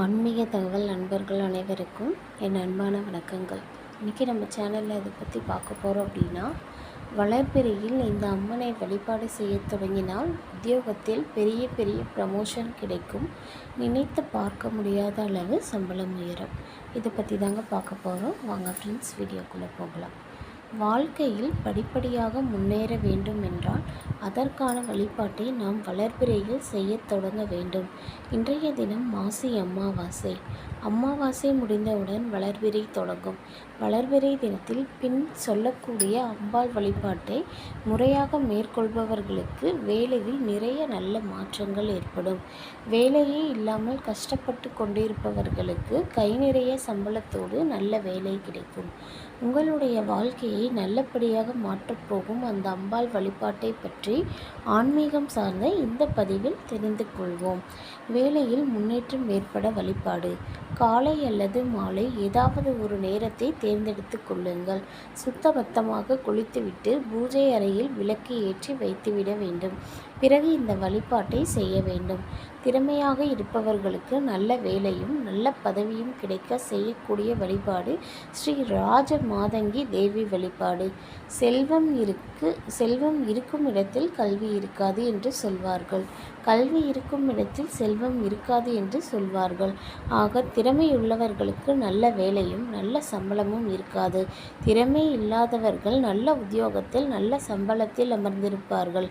ஆன்மீக தகவல் நண்பர்கள் அனைவருக்கும் என் அன்பான வணக்கங்கள். இன்றைக்கி நம்ம சேனலில் இதை பற்றி பார்க்க போகிறோம் அப்படின்னா வளர்பிறையில் இந்த அம்மனை வழிபாடு செய்ய தொடங்கினால் உத்தியோகத்தில் பெரிய பெரிய ப்ரமோஷன் கிடைக்கும். நினைத்து பார்க்க முடியாத அளவு சம்பளம் உயரும். இதை பற்றி தாங்க பார்க்க போகிறோம் வாங்க ஃப்ரெண்ட்ஸ் வீடியோக்குள்ளே போகலாம். வாழ்க்கையில் படிப்படியாக முன்னேற வேண்டும் என்றால் அதற்கான வழிபாட்டை நாம் வளர்பிறையில் செய்ய தொடங்க வேண்டும். இன்றைய தினம் மாசி அமாவாசை. அமாவாசை முடிந்தவுடன் வளர்பிறை தொடங்கும். வளர்பிறை தினத்தில் பின் சொல்லக்கூடிய அம்பாள் வழிபாட்டை முறையாக மேற்கொள்பவர்களுக்கு வேலையில் நிறைய நல்ல மாற்றங்கள் ஏற்படும். வேலையே இல்லாமல் கஷ்டப்பட்டு கொண்டிருப்பவர்களுக்கு கை நிறைய சம்பளத்தோடு நல்ல வேலை கிடைக்கும். உங்களுடைய வாழ்க்கையை நல்லபடியாக மாற்றப்போகும் அந்த அம்பாள் வழிபாட்டை பற்றி ஆன்மீகம் சார்ந்த இந்த பதிவில் தெரிந்து கொள்வோம். வேலையில் முன்னேற்றம் ஏற்பட வழிபாடு. காலை அல்லது மாலை ஏதாவது ஒரு நேரத்தை தேர்ந்தெடுத்து கொள்ளுங்கள். சுத்தபத்தமாக குளித்துவிட்டு பூஜை அறையில் விளக்கு ஏற்றி வைத்துவிட வேண்டும். பிறகு இந்த வழிபாட்டை செய்ய வேண்டும். திறமையாக இருப்பவர்களுக்கு நல்ல வேலையும் நல்ல பதவியும் கிடைக்க செய்யக்கூடிய வழிபாடு ஸ்ரீ ராஜ மாதங்கி தேவி வழிபாடு. செல்வம் இருக்கு செல்வம் இருக்கும் இடத்தில் கல்வி இருக்காது என்று சொல்வார்கள். கல்வி இருக்கும் இடத்தில் செல்வம் இருக்காது என்று சொல்வார்கள். ஆக திறமையுள்ளவர்களுக்கு நல்ல வேலையும் நல்ல சம்பளமும் இருக்காது. திறமை இல்லாதவர்கள் நல்ல உத்தியோகத்தில் நல்ல சம்பளத்தில் அமர்ந்திருப்பார்கள்.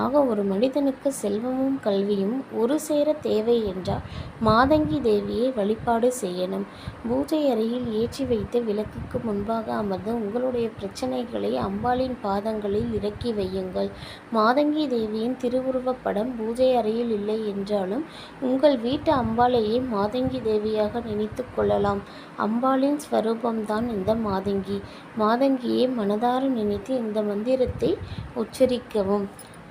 ஆக ஒரு மனிதனுக்கு செல்வமும் கல்வியும் ஒரு சேர தேவை என்றால் மாதங்கி தேவியை வழிபாடு செய்யணும். பூஜை அறையில் ஏற்றி வைத்த விளக்குக்கு முன்பாக அமர்ந்து உங்களுடைய பிரச்சனைகளை அம்பாளின் பாதங்களில் இறக்கி வையுங்கள். மாதங்கி தேவியின் திருவுருவப் படம் பூஜை அறையில் இல்லை என்றாலும் உங்கள் வீட்டு அம்பாளையே மாதங்கி தேவியாக நினைத்து கொள்ளலாம். அம்பாளின் ஸ்வரூபம்தான் இந்த மாதங்கி. மாதங்கியை மனதார நினைத்து இந்த மந்திரத்தை உச்சரிக்கவும்.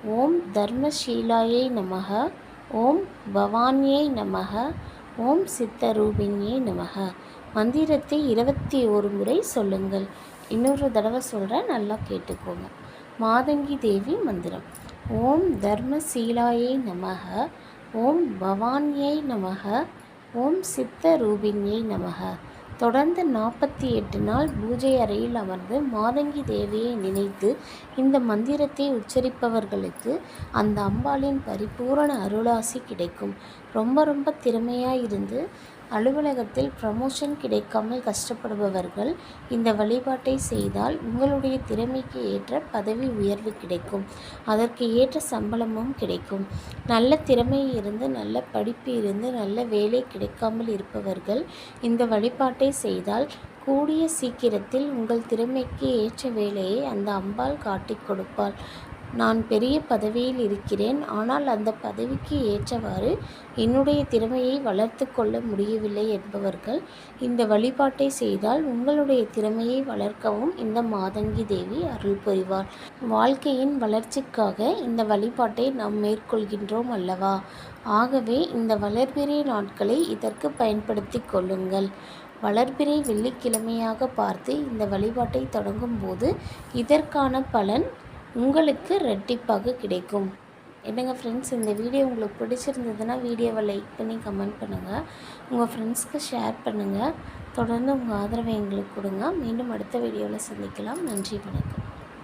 ஓம் தர்மசீலாயை நமக ஓம் பவானியை நமக ஓம் சித்தரூபிணியை நமக. மந்திரத்தை இருபத்தி ஒரு முறை சொல்லுங்கள். இன்னொரு தடவை சொல்கிறேன் நல்லா கேட்டுக்கோங்க. மாதங்கி தேவி மந்திரம். ஓம் தர்மசீலாயை நமக ஓம் பவானியை நமக ஓம் சித்த ரூபிணியை நமக. தொடர்ந்து நாற்பத்தி எட்டு நாள் பூஜை அறையில் அமர்ந்து மாதங்கி தேவியை நினைத்து இந்த மந்திரத்தை உச்சரிப்பவர்களுக்கு அந்த அம்பாளின் பரிபூரண அருளாசி கிடைக்கும். ரொம்ப ரொம்ப திறமையாக இருந்து அலுவலகத்தில் ப்ரமோஷன் கிடைக்காமல் கஷ்டப்படுபவர்கள் இந்த வழிபாட்டை செய்தால் உங்களுடைய திறமைக்கு ஏற்ற பதவி உயர்வு கிடைக்கும். அதற்கு ஏற்ற சம்பளமும் கிடைக்கும். நல்ல திறமை இருந்து நல்ல படிப்பு இருந்து நல்ல வேலை கிடைக்காமல் இருப்பவர்கள் இந்த வழிபாட்டை செய்தால் கூடிய சீக்கிரத்தில் உங்கள் திறமைக்கு ஏற்ற வேலையை அந்த அம்பாள் காட்டிக் கொடுப்பாள். நான் பெரிய பதவியில் இருக்கிறேன். ஆனால் அந்த பதவிக்கு ஏற்றவாறு என்னுடைய திறமையை வளர்த்து கொள்ள முடியவில்லை என்பவர்கள் இந்த வழிபாட்டை செய்தால் உங்களுடைய திறமையை வளர்க்கவும் இந்த மாதங்கி தேவி அருள் புரிவார். வாழ்க்கையின் வளர்ச்சிக்காக இந்த வழிபாட்டை நாம் மேற்கொள்கின்றோம் அல்லவா? ஆகவே இந்த வளர்பிறை நாட்களை இதற்கு பயன்படுத்தி கொள்ளுங்கள். வளர்பிறை வெள்ளிக்கிழமையாக பார்த்து இந்த வழிபாட்டை தொடங்கும் போது இதற்கான பலன் உங்களுக்கு ரெட்டிப்பாக கிடைக்கும். என்னங்க ஃப்ரெண்ட்ஸ் இந்த வீடியோ உங்களுக்கு பிடிச்சிருந்ததுன்னா வீடியோவை லைக் பண்ணி கமெண்ட் பண்ணுங்கள் உங்கள் ஃப்ரெண்ட்ஸ்க்கு ஷேர் பண்ணுங்கள் தொடர்ந்து உங்கள் ஆதரவை எங்களுக்கு கொடுங்க. மீண்டும் அடுத்த வீடியோவில் சந்திக்கலாம். நன்றி வணக்கம்.